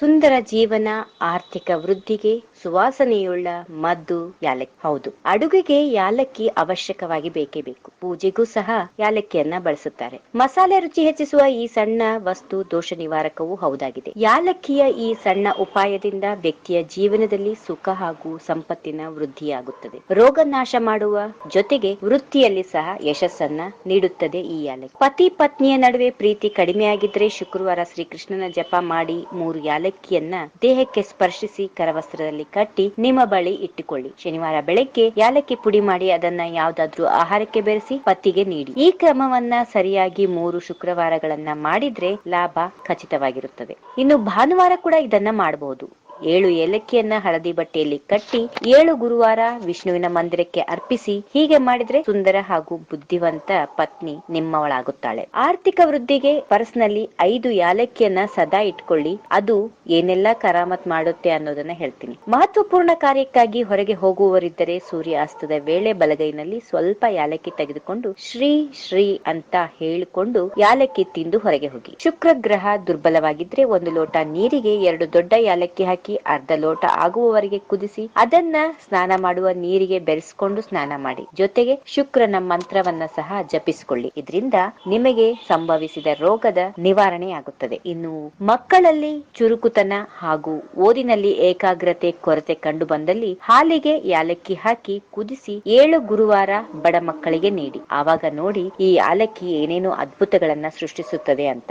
ಸುಂದರ ಜೀವನ, ಆರ್ಥಿಕ ವೃದ್ಧಿಗೆ ಸುವಾಸನೆಯುಳ್ಳ ಮದ್ದು, ಯಾಲಕ್ಕಿ. ಹೌದು. ಅಡುಗೆಗೆ ಯಾಲಕ್ಕಿ ಅವಶ್ಯಕವಾಗಿ ಬೇಕೇ ಬೇಕು. ಪೂಜೆಗೂ ಸಹ ಯಾಲಕ್ಕಿಯನ್ನ ಬಳಸುತ್ತಾರೆ. ಮಸಾಲೆ ರುಚಿ ಹೆಚ್ಚಿಸುವ ಈ ಸಣ್ಣ ವಸ್ತು ದೋಷ ನಿವಾರಕವೂ ಹೌದಾಗಿದೆ. ಯಾಲಕ್ಕಿಯ ಈ ಸಣ್ಣ ಉಪಾಯದಿಂದ ವ್ಯಕ್ತಿಯ ಜೀವನದಲ್ಲಿ ಸುಖ ಹಾಗೂ ಸಂಪತ್ತಿನ ವೃದ್ಧಿಯಾಗುತ್ತದೆ. ರೋಗ ನಾಶ ಮಾಡುವ ಜೊತೆಗೆ ವೃತ್ತಿಯಲ್ಲಿ ಸಹ ಯಶಸ್ಸನ್ನ ನೀಡುತ್ತದೆ ಈ ಯಾಲಕ್ಕಿ. ಪತಿ ಪತ್ನಿಯ ನಡುವೆ ಪ್ರೀತಿ ಕಡಿಮೆಯಾಗಿದ್ರೆ ಶುಕ್ರವಾರ ಶ್ರೀಕೃಷ್ಣನ ಜಪ ಮಾಡಿ ಮೂರು ಯಾಲಕ್ಕಿಯನ್ನ ದೇಹಕ್ಕೆ ಸ್ಪರ್ಶಿಸಿ ಕರವಸ್ತ್ರದಲ್ಲಿ ಕಟ್ಟಿ ನಿಮ್ಮ ಬಳಿ ಇಟ್ಟುಕೊಳ್ಳಿ. ಶನಿವಾರ ಬೆಳಗ್ಗೆ ಯಾಲಕ್ಕಿ ಪುಡಿ ಮಾಡಿ ಅದನ್ನ ಯಾವ್ದಾದ್ರೂ ಆಹಾರಕ್ಕೆ ಬೆರೆಸಿ ಪತ್ತಿಗೆ ನೀಡಿ. ಈ ಕ್ರಮವನ್ನ ಸರಿಯಾಗಿ ಮೂರು ಶುಕ್ರವಾರಗಳನ್ನ ಮಾಡಿದ್ರೆ ಲಾಭ ಖಚಿತವಾಗಿರುತ್ತದೆ. ಇನ್ನು ಭಾನುವಾರ ಕೂಡ ಇದನ್ನ ಮಾಡಬಹುದು ಏಳು ಏಲಕ್ಕಿಯನ್ನ ಹಳದಿ ಬಟ್ಟೆಯಲ್ಲಿ ಕಟ್ಟಿ, ಏಳು ಗುರುವಾರ ವಿಷ್ಣುವಿನ ಮಂದಿರಕ್ಕೆ ಅರ್ಪಿಸಿ, ಹೀಗೆ ಮಾಡಿದ್ರೆ ಸುಂದರ ಹಾಗೂ ಬುದ್ಧಿವಂತ ಪತ್ನಿ ನಿಮ್ಮವಳಾಗುತ್ತಾಳೆ. ಆರ್ಥಿಕ ವೃದ್ಧಿಗೆ ಪರ್ಸ್ನಲ್ಲಿ ಐದು ಯಾಲಕ್ಕಿಯನ್ನ ಸದಾ ಇಟ್ಕೊಳ್ಳಿ, ಅದು ಏನೆಲ್ಲ ಕರಾಮತ್ ಮಾಡುತ್ತೆ ಅನ್ನೋದನ್ನ ಹೇಳ್ತೀನಿ. ಮಹತ್ವಪೂರ್ಣ ಕಾರ್ಯಕ್ಕಾಗಿ ಹೊರಗೆ ಹೋಗುವವರಿದ್ದರೆ ಸೂರ್ಯಾಸ್ತದ ವೇಳೆ ಬಲಗೈನಲ್ಲಿ ಸ್ವಲ್ಪ ಯಾಲಕ್ಕಿ ತೆಗೆದುಕೊಂಡು ಶ್ರೀ ಶ್ರೀ ಅಂತ ಹೇಳಿಕೊಂಡು ಯಾಲಕ್ಕಿ ತಿಂದು ಹೊರಗೆ ಹೋಗಿ. ಶುಕ್ರ ಗ್ರಹ ದುರ್ಬಲವಾಗಿದ್ರೆ ಒಂದು ಲೋಟ ನೀರಿಗೆ ಎರಡು ದೊಡ್ಡ ಯಾಲಕ್ಕಿ ಹಾಕಿ ಅರ್ಧ ಲೋಟ ಆಗುವವರೆಗೆ ಕುದಿಸಿ ಅದನ್ನ ಸ್ನಾನ ಮಾಡುವ ನೀರಿಗೆ ಬೆರೆಸ್ಕೊಂಡು ಸ್ನಾನ ಮಾಡಿ. ಜೊತೆಗೆ ಶುಕ್ರನ ಮಂತ್ರವನ್ನ ಸಹ ಜಪಿಸಿಕೊಳ್ಳಿ. ಇದರಿಂದ ನಿಮಗೆ ಸಂಭವಿಸಿದ ರೋಗದ ನಿವಾರಣೆಯಾಗುತ್ತದೆ ಇನ್ನು ಮಕ್ಕಳಲ್ಲಿ ಚುರುಕುತನ ಹಾಗೂ ಓದಿನಲ್ಲಿ ಏಕಾಗ್ರತೆ ಕೊರತೆ ಕಂಡು ಬಂದಲ್ಲಿ ಹಾಲಿಗೆ ಯಾಲಕ್ಕಿ ಹಾಕಿ ಕುದಿಸಿ ಏಳು ಗುರುವಾರ ಬಡ ಮಕ್ಕಳಿಗೆ ನೀಡಿ. ಆವಾಗ ನೋಡಿ ಈ ಯಾಲಕ್ಕಿ ಏನೇನು ಅದ್ಭುತಗಳನ್ನ ಸೃಷ್ಟಿಸುತ್ತದೆ ಅಂತ.